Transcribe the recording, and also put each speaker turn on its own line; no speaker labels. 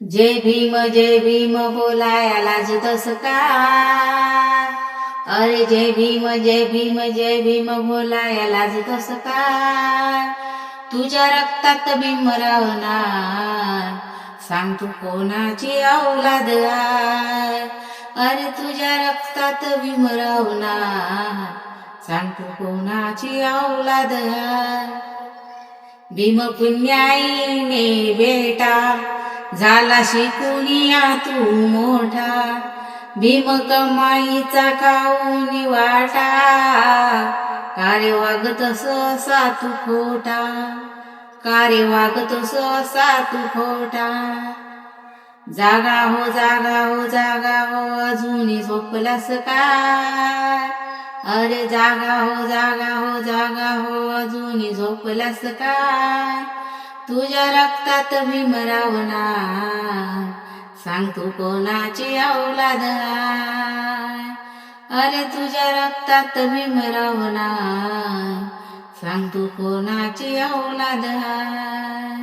जय भीम जय भीम बोलाया लाज तस का अरे जय भीम जय भीम जय भीम बोलाया लाज तस काय तुझ्या रक्तात भीम राहणार सांग तू कोणाची औलाद अरे तुझ्या रक्तात भीम राहणार सांग तू कोणाची औलाद भीम पुण्याईने बेटा झाला शिकुनिया तू मोठा. भीम कमाईचा खाऊन वाटा? कारे वागत ससा तू खोटा? कारे वागत ससा तू खोटा? जागा हो जागा हो जागा हो अजूनही झोपलास का? अरे जागा हो जागा हो जागा हो अजूनही झोपलास का? तुझ्या रक्तात मी नाय सांग तू कोणाची औलाद अरे तुझ्या रक्तात मी नाय सांग तू कोणाची औलाद आहे